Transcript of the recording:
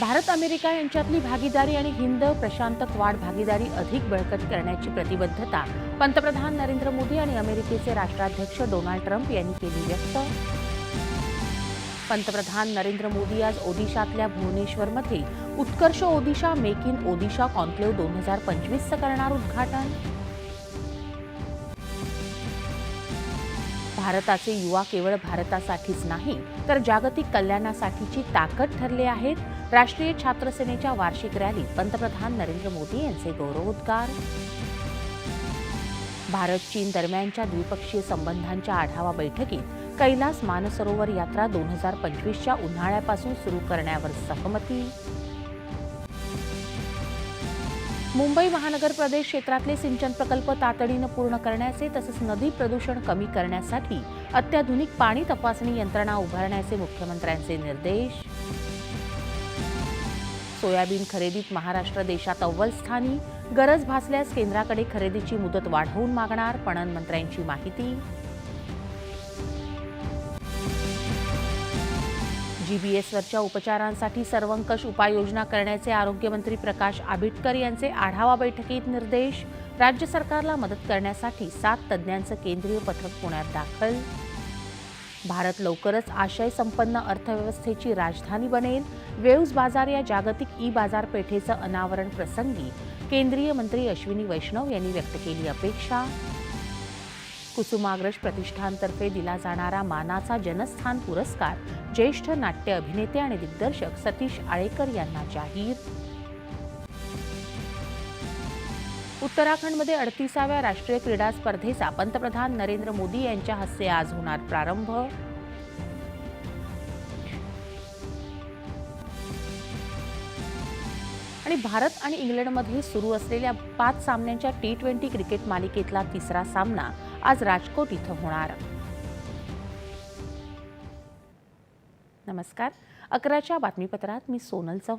Bharat America यांच्यातली भागीदारी आणि हिंद प्रशांत क्वाड भागीदारी अधिक बळकट करण्याची प्रतिबद्धता पंतप्रधान नरेंद्र मोदी आणि अमेरिकेचे राष्ट्राध्यक्ष डोनाल्ड ट्रम्प यांनी केली व्यक्त. पंतप्रधान नरेंद्र मोदी आज ओदिशातल्या भुवनेश्वरमध्ये Utkarsh Odisha make in Odisha conclave दोन हजार पंचवीसचं करणार उद्घाटन. भारताचे युवा केवळ भारतासाठीच नाही तर जागतिक कल्याणासाठीची ताकद ठरले आहेत. राष्ट्रीय छात्र सेनेच्या वार्षिक रॅलीत पंतप्रधान नरेंद्र मोदी यांचे गौरवोद्गार. भारत चीन दरम्यानच्या द्विपक्षीय संबंधांच्या आढावा बैठकीत कैलास मानसरोवर यात्रा दोन हजार पंचवीसच्या उन्हाळ्यापासून सुरू करण्यावर सहमती. मुंबई महानगर प्रदेश क्षेत्रातले सिंचन प्रकल्प तातडीनं पूर्ण करण्याचे तसंच नदी प्रदूषण कमी करण्यासाठी अत्याधुनिक पाणी तपासणी यंत्रणा उभारण्याचे मुख्यमंत्र्यांचे निर्देश. सोयाबीन खरेदीत महाराष्ट्र देशात अव्वल स्थानी. गरज भासल्यास केंद्राकडे खरेदीची मुदत वाढवून मागणार पणन मंत्र्यांची माहिती. जीबीएसवरच्या उपचारांसाठी सर्वंकष उपाययोजना करण्याचे आरोग्यमंत्री प्रकाश आबिटकर यांचे आढावा बैठकीत निर्देश राज्य सरकारला मदत करण्यासाठी सात तज्ज्ञांचं केंद्रीय पथक पुण्यात दाखल. भारत लवकरच आशय संपन्न अर्थव्यवस्थेची राजधानी बनेल. वेव्ज बाजार या जागतिक ई बाजारपेठेचं अनावरण प्रसंगी केंद्रीय मंत्री अश्विनी वैष्णव यांनी व्यक्त केली अपेक्षा. कुसुमाग्रज प्रतिष्ठानतर्फे दिला जाणारा मानाचा जनस्थान पुरस्कार ज्येष्ठ नाट्य अभिनेते आणि दिग्दर्शक सतीश आळेकर यांना जाहीर. उत्तराखंडमध्ये अडतीसाव्या राष्ट्रीय क्रीडा स्पर्धेचा पंतप्रधान नरेंद्र मोदी यांच्या हस्ते आज होणार प्रारंभ. आणि भारत आणि इंग्लंडमध्ये सुरू असलेल्या पाच सामन्यांच्या टी ट्वेंटी क्रिकेट मालिकेतला तिसरा सामना आज राजकोट इथं होणार. नमस्कार. अकराच्या बातमीपत्रात मी सोनल चव्हाण.